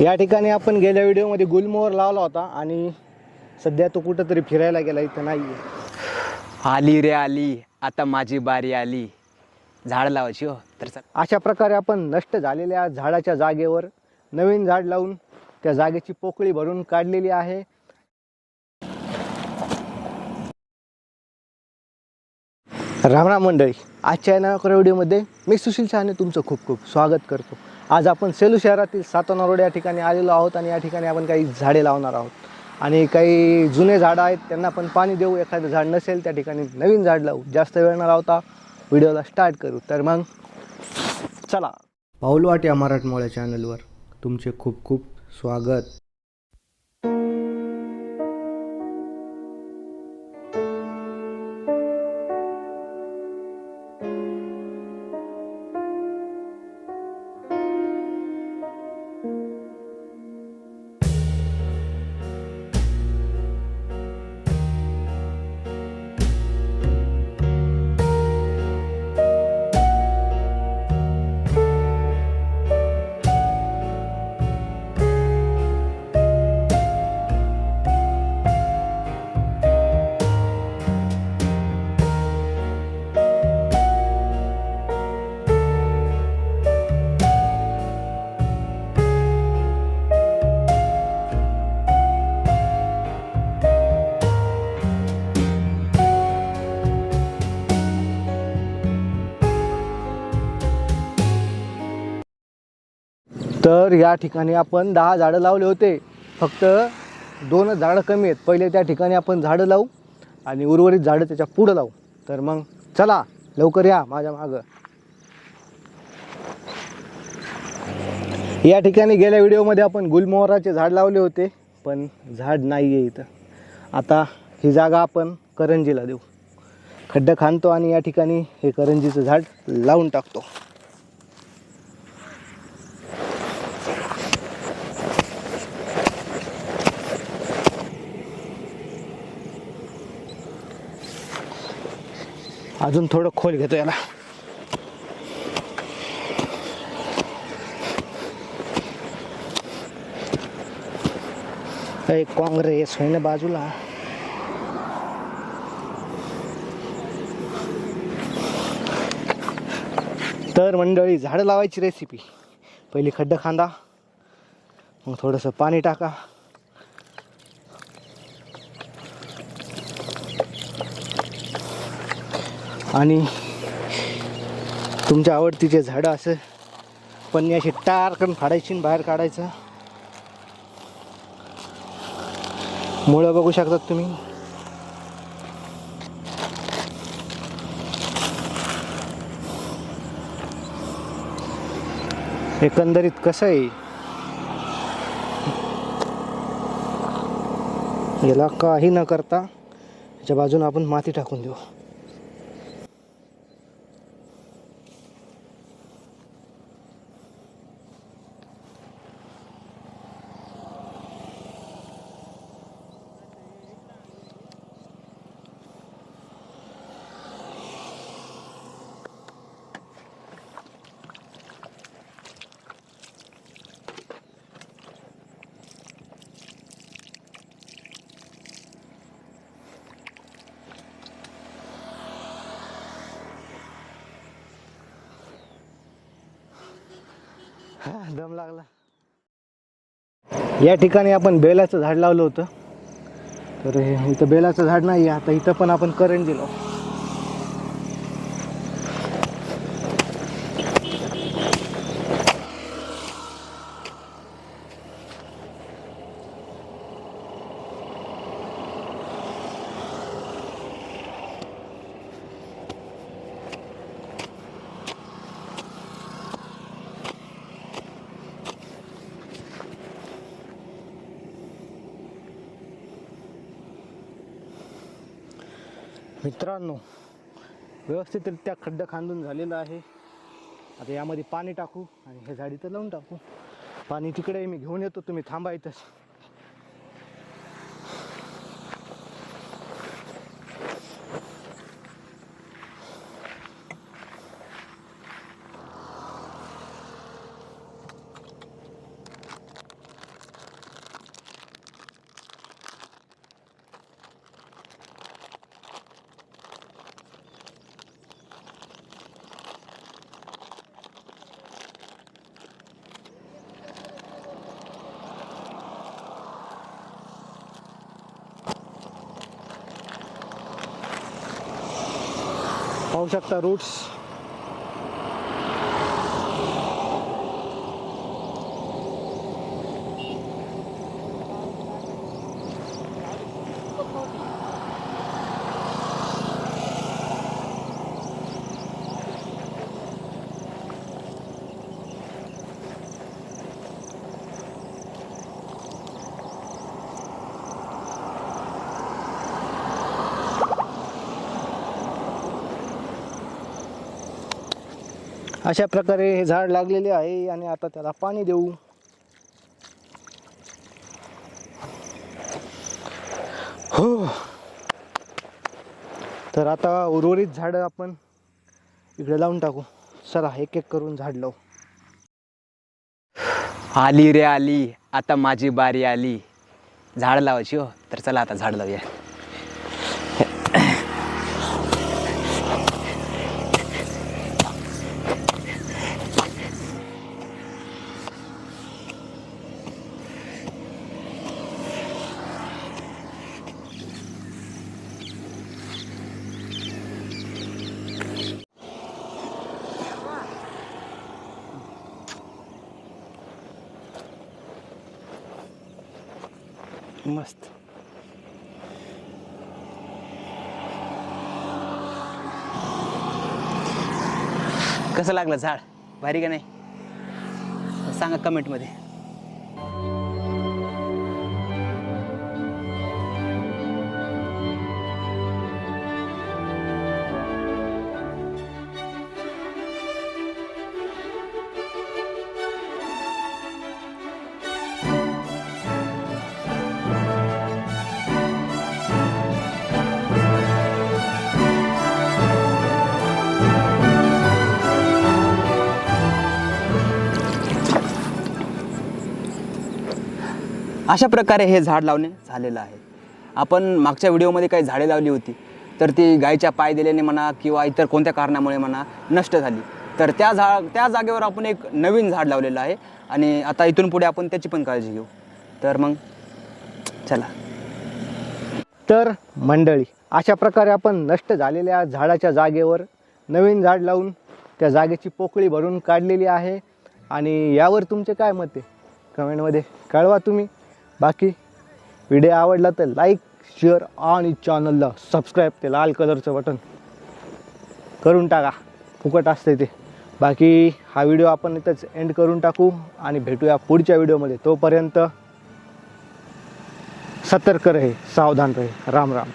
या ठिकाणी आपण गेल्या व्हिडिओमध्ये गुलमोहर लावला होता आणि सध्या तो कुठंतरी फिरायला गेला इथं नाही आली रे आली. आता माझी बारी आली. झाड लावायची हो तर चल. अशा प्रकारे आपण नष्ट झालेल्या झाडाच्या जागेवर नवीन झाड लावून त्या जागेची पोकळी भरून काढलेली आहे. रामराम मंडळी आजच्या या नव्या व्हिडिओमध्ये मी सुशील शहाणे तुमचं खूप खूप स्वागत करतो. आज आपण सेलू शहरातील सातोना रोड या ठिकाणी आलेलो आहोत आणि या ठिकाणी आपण काही झाडे लावणार आहोत. आणि काही जुने झाडं आहेत त्यांना पण पाणी देऊ. एखादं झाड नसेल त्या ठिकाणी नवीन झाड लावू. जास्त वेळ न लावता व्हिडिओला स्टार्ट करू. तर मग चला. पाऊलवाट या मराठमोळ्या चॅनलवर तुमचे खूप खूप स्वागत. तर या ठिकाणी आपण दहा झाडं लावले होते. फक्त दोनच झाडं कमी आहेत. पहिले त्या ठिकाणी आपण झाडं लावू आणि उर्वरित झाडं त्याच्या पुढं लावू. तर मग चला लवकर या माझ्या मागं. या ठिकाणी गेल्या व्हिडिओमध्ये आपण गुलमोहराचे झाड लावले होते पण झाड नाही आहे इथं. आता ही जागा आपण करंजीला देऊ. खड्डं खाणतो आणि या ठिकाणी हे करंजीचं झाड लावून टाकतो. अजून थोडं खोल घेतो याला. एक काँग्रेस होईन बाजूला. तर मंडळी झाडं लावायची रेसिपी पहिली खड्डं खांदा मग थोडंसं पाणी टाका. आणि तुमच्या आवडतीचे झाडं असं पण अशी टारकन फाडायची आणि बाहेर काढायचं. मुळं बघू शकतात तुम्ही. एकंदरीत कसं आहे? याला काही न करता त्याच्या बाजूने आपण माती टाकून देऊ. दम लागला. या ठिकाणी आपण बेलाचं झाड लावलं होतं. तर इथं बेलाचं झाड नाही आहे आता इथं पण आपण करंट दिलो मित्रांनो व्यवस्थितरित्या खड्डा खांदून झालेला आहे. आता यामध्ये पाणी टाकू आणि हे झाडी तर लावून टाकू. पाणी तिकडे मी घेऊन येतो तुम्ही थांबा इथंच. olacaklar Uğur. अशा प्रकारे हे झाड लागलेले आहे आणि आता त्याला पाणी देऊ. हो. तर आता उर्वरित झाडं आपण इकडे लावून टाकू. चला एक एक करून झाड लावू. आली रे आली. आता माझी बारी आली. झाड लावायची हो. तर चला आता झाड लावूया. मस्त. कसं लागलं झाड? भारी का नाही? सांगा कमेंटमध्ये अशा प्रकारे हे झाड लावणे झालेलं आहे. आपण मागच्या व्हिडिओमध्ये काही झाडे लावली होती. तर ती गायीच्या पाय दिल्याने म्हणा किंवा इतर कोणत्या कारणामुळे म्हणा नष्ट झाली. तर त्या झा त्या जागेवर आपण एक नवीन झाड लावलेलं आहे आणि आता इथून पुढे आपण त्याची पण काळजी घेऊ. तर मग चला. तर मंडळी अशा प्रकारे आपण नष्ट झालेल्या झाडाच्या जागेवर नवीन झाड लावून त्या जागेची पोकळी भरून काढलेली आहे. आणि यावर तुमचे काय मत आहे? कमेंटमध्ये कळवा तुम्ही. बाकी व्हिडिओ आवडला तर लाईक शेअर आणि चॅनलला सबस्क्राईब ते लाल कलरचं बटन करून टाका. फुकट असते ते. बाकी हा व्हिडिओ आपण इथंच एंड करून टाकू आणि भेटूया पुढच्या व्हिडिओमध्ये. तोपर्यंत सतर्क रहे सावधान रहे. राम राम.